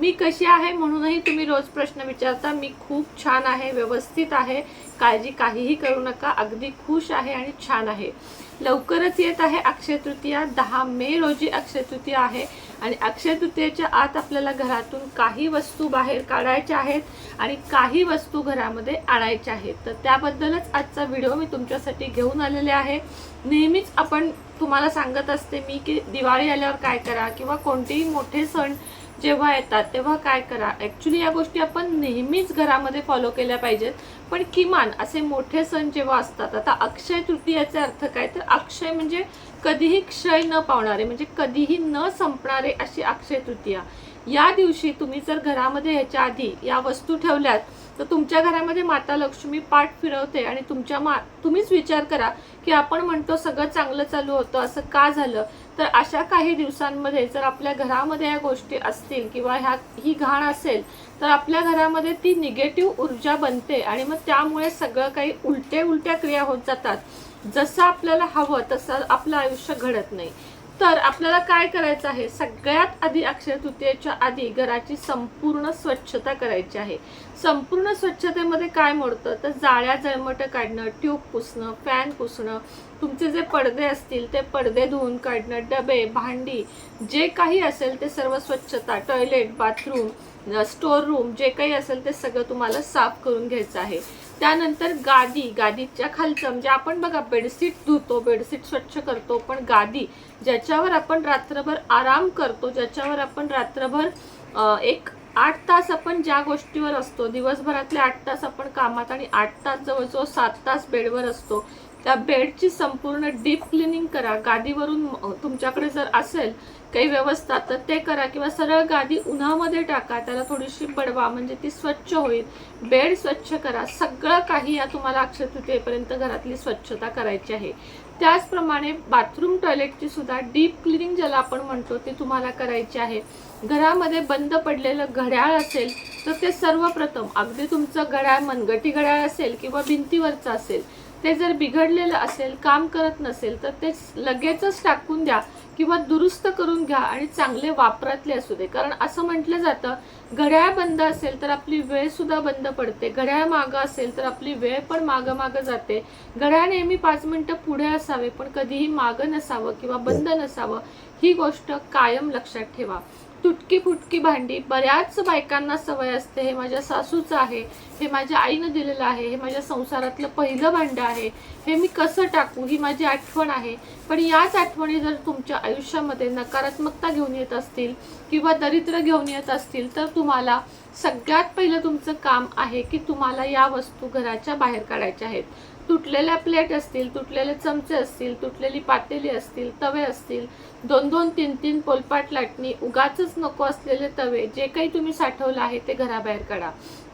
मी कशी आहे म्हणूनही तुम्ही रोज प्रश्न विचारता. मी खूप छान आहे व्यवस्थित आहे. काळजी काहीही करू नका. अगदी खुश आहे आणि छान आहे. लवकरच येत आहे अक्षय तृतीया. दहा मे रोजी अक्षय तृतीया आहे आणि अक्षय तृतीयेच्या आत आपल्याला घरातून काही वस्तू बाहेर काढायच्या आहेत आणि काही वस्तू घरामध्ये आणायच्या आहेत. तर त्याबद्दलच आजचा व्हिडिओ मी तुमच्यासाठी घेऊन आलेले आहे. नेहमीच आपण तुम्हाला सांगत असते मी की दिवाळी आल्यावर काय करा किंवा कोणतेही मोठे सण जेव्हा येतात तेव्हा काय करा? ॲक्च्युली या गोष्टी आपण नेहमीच घरामध्ये फॉलो केल्या पाहिजेत. पण किमान असे मोठे सण जेव्हा असतात आता अक्षय तृतीयाचा अर्थ काय? तर अक्षय म्हणजे कधीही क्षय न पावणारे म्हणजे कधीही न संपणारे अशी अक्षय तृतीया. या दिवशी तुम्ही जर घरामध्ये ह्याच्या आधी या वस्तू ठेवल्यात तर तुमच्या घरामध्ये माता लक्ष्मी पाठ फिरवते आणि तुमच्या मा तुम्हीच विचार करा की आपण म्हणतो सगळं चांगलं चालू होतं असं का झालं? तर अशा काही दिवसांमध्ये जर आपल्या घरामध्ये या गोष्टी असतील किंवा ह्या ही घाण असेल तर आपल्या घरामध्ये ती निगेटिव्ह ऊर्जा बनते आणि मग त्यामुळे सगळं काही उलटे उलट्या क्रिया होत जातात. जसं आपल्याला हवं तसं आपलं आयुष्य घडत नाही. तर आपल्याला काय करायचं आहे? सगळ्यात आधी अक्षय तृतीयेच्या आधी घराची संपूर्ण स्वच्छता करायची आहे. संपूर्ण स्वच्छतेमध्ये काय मोडतं? तर जाळ्या जळमटं काढणं ट्यूब पुसणं फॅन पुसणं तुमचे जे पडदे असतील ते पडदे धुवून काढणं डबे भांडी जे काही असेल ते सर्व स्वच्छता टॉयलेट बाथरूम स्टोर रूम जे काही असेल ते सगळं तुम्हाला साफ करून घ्यायचं आहे. त्यानंतर गादी गादीच्या खालचं म्हणजे आपण बघा बेडशीट धुतो बेडशीट स्वच्छ करतो पण गादी ज्याच्यावर आपण रात्रभर आराम करतो ज्याच्यावर आपण रात्रभर एक आठ तास आपण ज्या गोष्टीवर असतो दिवसभरातले आठ तास आपण कामात आणि आठ तास जवळजवळ सात तास बेडवर असतो त्या बेडची संपूर्ण डीप क्लिनिंग करा. गादीवरून तुमच्याकडे जर असेल काही व्यवस्था तर ते करा किंवा सरळ गादी उन्हामध्ये टाका. त्याला थोडीशी बडवा म्हणजे ती स्वच्छ होईल. बेड स्वच्छ करा. सगळं काही या तुम्हाला अक्षय तृतीयेपर्यंत घरातली स्वच्छता करायची आहे. त्याचप्रमाणे बाथरूम टॉयलेटची सुद्धा डीप क्लिनिंग ज्याला आपण म्हणतो ते तुम्हाला करायची आहे. घरामध्ये बंद पडलेलं घड्याळ असेल तर ते सर्वप्रथम अगदी तुमचं घड्याळ मनगटी घड्याळ असेल किंवा भिंतीवरचं असेल ते जर बिघडलेलं असेल काम करत नसेल तर ते लगेचच टाकून द्या किंवा दुरुस्त करून घ्या आणि चांगले वापरातले असू दे. कारण असं म्हटलं जातं घड्याळ बंद असेल तर आपली वेळ सुद्धा बंद पडते. घड्याळ मागं असेल तर आपली वेळ पण मागं मागं जाते. घड्याळ नेहमी पाच मिनटं पुढे असावे पण कधीही मागं नसावं किंवा बंद नसावं ही गोष्ट कायम लक्षात ठेवा. तुटकी फुटकी भांडी. बऱ्याच बायकांना सवय असते. हे माझ्या सासूचं आहे. हे माझ्या आईनं दिलेलं आहे. हे माझ्या संसारातलं पहिलं भांडं आहे. हे मी कसं टाकू? ही माझी आठवण आहे. पण याच आठवणी जर तुमच्या आयुष्यामध्ये नकारात्मकता घेऊन येत असतील किंवा दरिद्र घेऊन येत असतील तर तुम्हाला सगळ्यात पहिलं तुमचं काम आहे की तुम्हाला या वस्तू घराच्या बाहेर काढायच्या आहेत. तुटलेल्या प्लेट असतील तुटलेले चमचे असतील तुटलेली पातेली असतील तवे असतील दोन दोन तीन तीन पोलपाट लाटणी उगाच नको असलेले तवे जे काही तुम्ही साठवलं आहे ते घराबाहेर काढा.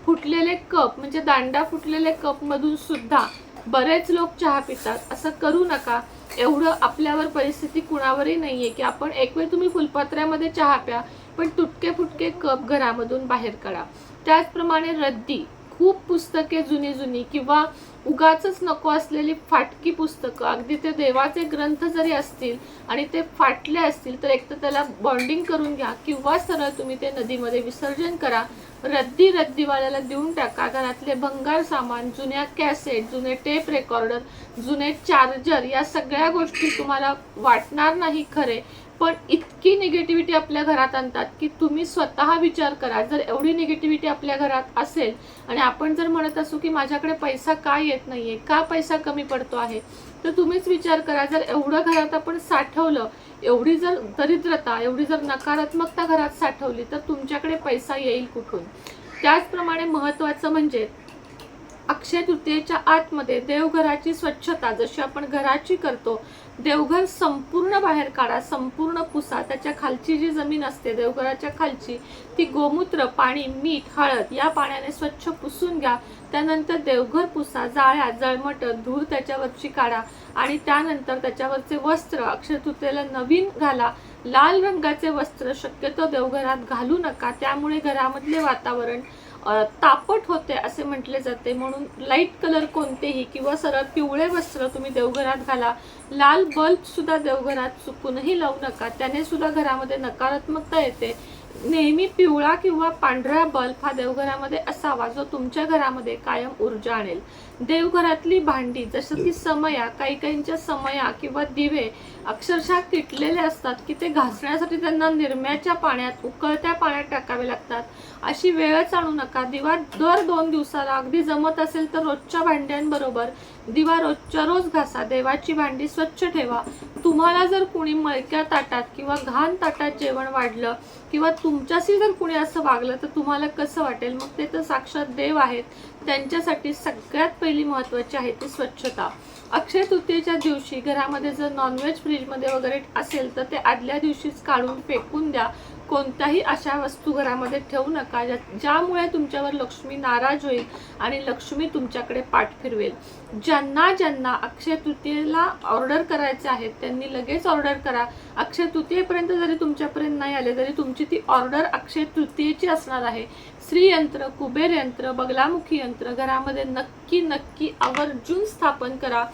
फुटलेले कप म्हणजे दांडा फुटलेले कपमधून सुद्धा बरेच लोक चहा पितात. असं करू नका. एवढं आपल्यावर परिस्थिती कुणावरही नाही आहे की आपण एक वेळ तुम्ही फुलपात्र्यामध्ये चहा प्या पण तुटके फुटके कप घरामधून बाहेर काढा. त्याचप्रमाणे रद्दी. खूप पुस्तके जुनी जुनी किंवा उगाच नको असलेली फाटकी पुस्तकं. अगदी ते देवाचे ग्रंथ जरी असतील आणि ते फाटले असतील तर एक तर त्याला बॉन्डिंग करून घ्या किंवा सरळ तुम्ही ते नदीमध्ये विसर्जन करा. रद्दी रद्दीवाल्याला देऊन टाका. घरातले भंगार सामान जुन्या कॅसेट जुने टेप रेकॉर्डर जुने चार्जर या सगळ्या गोष्टी तुम्हाला वाटणार नाही खरे. पण इतकी निगेटिव्हिटी आपल्या घरात आणतात की तुम्ही स्वतः विचार करा. जर एवढी निगेटिव्हिटी आपल्या घरात असेल आणि आपण जर म्हणत असू की माझ्याकडे पैसा का येत नाहीये का पैसा कमी पडतो आहे तर तुम्हीच विचार करा. जर एवढं घरात आपण साठवलं एवढी जर दरिद्रता एवढी जर नकारात्मकता घरात साठवली तर तुमच्याकडे पैसा येईल कुठून? त्याचप्रमाणे महत्त्वाचं म्हणजे अक्षय तृतीयेच्या आतमध्ये देवघराची स्वच्छता जशी आपण घराची करतो देवघर संपूर्ण बाहेर काढा संपूर्ण पुसा. त्याच्या खालची जी जमीन असते देवघराच्या खालची ती गोमूत्र पाणी मीठ हळद या पाण्याने स्वच्छ पुसून घ्या. त्यानंतर देवघर पुसा जाळ्या जळमट धूळ त्याच्यावरची काढा. आणि त्यानंतर त्याच्यावरचे वस्त्र अक्षय नवीन घाला. लाल रंगाचे वस्त्र शक्यतो देवघरात घालू नका. त्यामुळे घरामधले वातावरण तापट होते असे म्हटले जाते. म्हणून लाइट कलर कोणतेही किंवा सरळ पिवळे वस्त्र तुम्ही देवघरात घाला. लाल बल्ब सुद्धा देवघरात चुकूनही लावू नका. त्याने सुद्धा घरामध्ये नकारात्मकता येते. नेहमी पिवळा किंवा पांढरा बल्ब हा देवघरामध्ये असावा जो तुमच्या घरामध्ये कायम ऊर्जा आणेल. देवघरातली भांडी जसं की समया काही काहींच्या समया किंवा दिवे अक्षरशः किटलेले असतात की ते घासण्यासाठी त्यांना निरम्याच्या पाण्यात उकळत्या पाण्यात टाकावे लागतात. अशी वेळच आणू नका. दिवा दर दोन दिवसाला अगदी जमत असेल तर रोजच्या भांड्यांबरोबर दिवा रोजच्या रोज घासा. देवाची भांडी स्वच्छ ठेवा. तुम्हाला जर कुणी मळक्या ताटात किंवा घाण ताटात जेवण वाढलं किंवा तुमच्याशी जर कुणी असं वागलं तर तुम्हाला कसं वाटेल? मग ते तर साक्षात देव आहेत. त्यांच्यासाठी सगळ्यात पहिली महत्त्वाची आहे ती स्वच्छता. अक्षय तृतीयेच्या दिवशी घरामध्ये जर नॉनव्हेज फ्रीजमध्ये वगैरे असेल तर ते आदल्या दिवशीच काढून फेकून द्या. कोणत्याही अशा वस्तू घरामध्ये ठेवू नका ज्या- ज्यामुळे तुमच्यावर लक्ष्मी नाराज होईल आणि लक्ष्मी तुमच्याकडे पाठ फिरवेल. ज्यांना ज्यांना अक्षय तृतीयेला ऑर्डर करायचे आहेत त्यांनी लगेच ऑर्डर करा. अक्षय तृतीयेपर्यंत जरी तुमच्यापर्यंत नाही आले तरी तुमची ती ऑर्डर अक्षय तृतीयेची असणार आहे. श्रीयंत्र कुबेर यंत्र बगलामुखी यंत्र घरामध्ये नक्की नक्की आवर्जून स्थापन करा.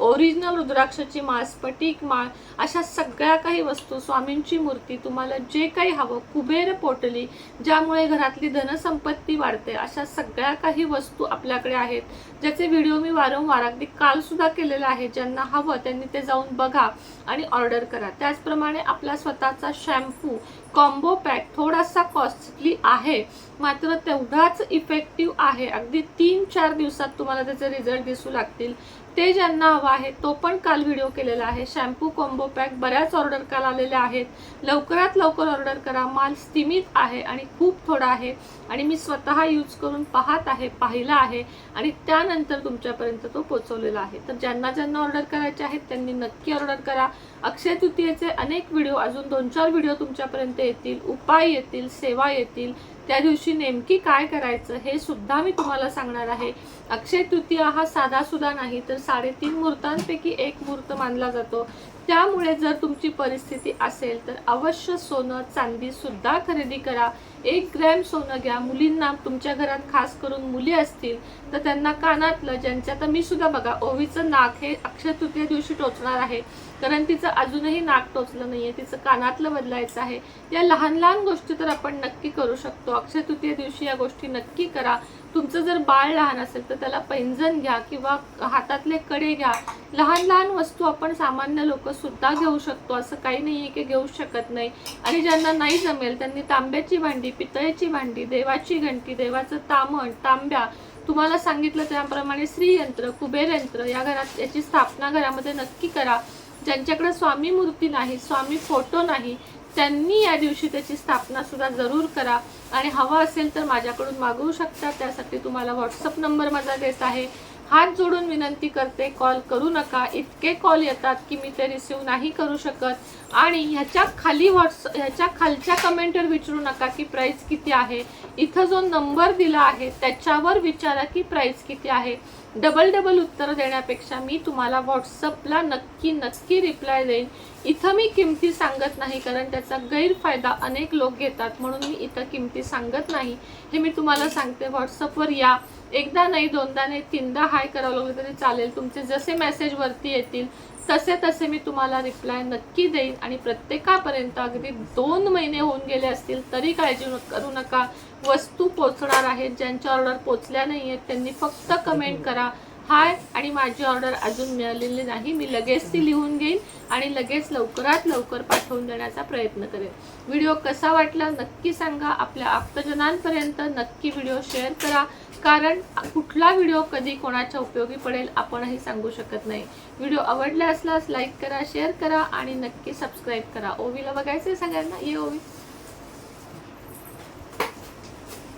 ओरिजिनल रुद्राक्षाची माळ स्फटिक माळ अशा सगळ्या काही वस्तू स्वामींची मूर्ती तुम्हाला जे काही हवं कुबेर पोटली ज्यामुळे घरातली धनसंपत्ती वाढते अशा सगळ्या काही वस्तू आपल्याकडे आहेत. ज्याचे व्हिडिओ मी वारंवार अगदी कालसुद्धा केलेलं केलेला आहे. ज्यांना हवं त्यांनी ते जाऊन बघा आणि ऑर्डर करा. त्याचप्रमाणे आपला स्वतःचा शॅम्पू कॉम्बो पॅक थोडासा कॉस्टली आहे. मात्र तेवढाच इफेक्टिव्ह आहे. अगदी तीन चार दिवसात तुम्हाला त्याचे रिझल्ट दिसू लागतील. ते ज्यांना हवं आहे तो पण काल व्हिडिओ केलेला आहे. शॅम्पू कॉम्बो पॅक बऱ्याच ऑर्डर काल आलेल्या आहेत. लवकरात लवकर ऑर्डर करा. माल स्थिमित आहे आणि खूप थोडा आहे. आणि मी स्वतः यूज करून पाहत आहे पाहिला आहे. आणि त्यानंतर तुमच्यापर्यंत तो पोचवलेला आहे. तर ज्यांना ज्यांना ऑर्डर करायचे आहेत त्यांनी नक्की ऑर्डर करा. अक्षय तृतीयेचे अनेक व्हिडिओ अजून दोन चार व्हिडिओ तुमच्यापर्यंत येतील. उपाय येतील सेवा येतील. त्या दिवशी नेमकी काय करायचं हे सुद्धा मी तुम्हाला सांगणार आहे. अक्षय तृतीया हा साधा सुद्धा नाही तर साडेतीन मुहूर्तांपैकी एक मुहूर्त मानला जातो. त्यामुळे जर तुमची परिस्थिती असेल तर अवश्य सोनं चांदी सुद्धा खरेदी करा. एक ग्रॅम सोनं घ्या. मुलींना तुमच्या घरात खास करून मुली असतील तर त्यांना कानातलं ज्यांच्या तर मी सुद्धा बघा ओवीचं नाक हे अक्षय तृतीय दिवशी टोचणार आहे. कारण तिचं अजूनही नाक टोचलं नाहीये तिचं कानातलं बदलायचं आहे. या लहान लहान गोष्टी तर आपण नक्की करू शकतो. अक्षय तृतीय दिवशी या गोष्टी नक्की करा. तुमचं जर बाळ लहान असेल तर त्याला पैंजण घ्या किंवा हातातले कडे घ्या. लहान लहान वस्तू आपण सामान्य लोक सुद्धा घेऊ शकतो. असं काही नाही आहे की घेऊ शकत नाही. आणि ज्यांना नाही जमेल त्यांनी तांब्याची भांडी पितळेची भांडी देवाची घंटी देवाचं तामण तांब्या तुम्हाला सांगितलं त्याप्रमाणे श्रीयंत्र कुबेरयंत्र या घरात याची स्थापना घरामध्ये नक्की करा. ज्यांच्याकडे स्वामी मूर्ती नाही स्वामी फोटो नाही त्यांनी या दिवशी त्याची स्थापना सुद्धा जरूर करा. आणि हवं असेल तर माझ्याकडून मागवू शकता. त्यासाठी तुम्हाला व्हॉट्सअप नंबर माझा देत आहे. हात जोडून विनंती करते कॉल करू नका. इतके कॉल येतात की मी ते रिसिव्ह नाही करू शकत. आणि ह्याच्या खाली व्हॉट्स ह्याच्या खालच्या कमेंटवर विचारू नका की प्राईस किती आहे. इथं जो नंबर दिला आहे त्याच्यावर विचारा की प्राईस किती आहे. डबल डबल उत्तर देण्यापेक्षा मी तुम्हाला व्हॉट्सअपला नक्की नक्की रिप्लाय देईन. इथं मी किमती सांगत नाही कारण त्याचा गैरफायदा अनेक लोक घेतात. म्हणून मी इथं किमती सांगत नाही. हे मी तुम्हाला सांगते. व्हॉट्सअपवर या. एकदा नाही दोनदा नाही तीनदा हाय करावं लागलं तरी चालेल. तुमचे जसे मेसेज वरती येतील तसे तसे मी तुम्हाला रिप्लाय नक्की देईन. आणि प्रत्येकापर्यंत अगदी दोन महिने होऊन गेले असतील तरी काळजी करू नका. वस्तू पोचणार आहेत ज्यांच्या ऑर्डर पोचल्या नाही आहेत त्यांनी फक्त कमेंट करा. हाय आणि माझी ऑर्डर अजून मिळालेली नाही. मी लगेच ती लिहून घेईन आणि लगेच लवकरात लवकर पाठवून देण्याचा प्रयत्न करेन. व्हिडिओ कसा वाटला नक्की सांगा. आपल्या आप्तजनांपर्यंत नक्की व्हिडिओ शेअर करा. कारण कुठला व्हिडिओ कधी कोणाच्या उपयोगी पडेल आपणही सांगू शकत नाही. व्हिडिओ आवडला असल्यास लाईक करा शेअर करा आणि नक्की सबस्क्राईब करा. ओवीला बघायचं आहे सगळ्यांना? ये ओवी.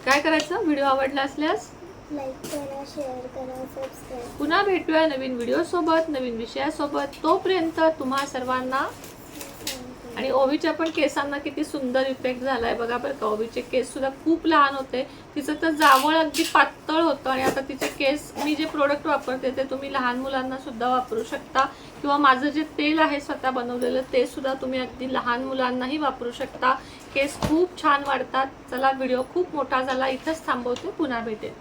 काय करायचं? व्हिडिओ आवडला असल्यास लाईक करा शेअर करा सबस्क्राईब पुन्हा भेटूया नवीन व्हिडिओ सोबत नवीन विषयासोबत. तोपर्यंत तुम्हा सर्वांना आणि ओवीच्या पण केसांना किती सुंदर इफेक्ट झालाय बघा बरं का. ओवीचे केस सुद्धा खूप लहान होते. तिचं तर जावळ अगदी पातळ होतं आणि आता तिचे केस मी जे प्रोडक्ट वापरते ते तुम्ही लहान मुलांना सुद्धा वापरू शकता. किंवा माझं जे तेल आहे स्वतः बनवलेलं ते सुद्धा तुम्ही अगदी लहान मुलांनाही वापरू शकता. केस खूप छान वाढतात. चला व्हिडिओ खूप मोठा झाला. इथंच थांबवते. पुन्हा भेटेल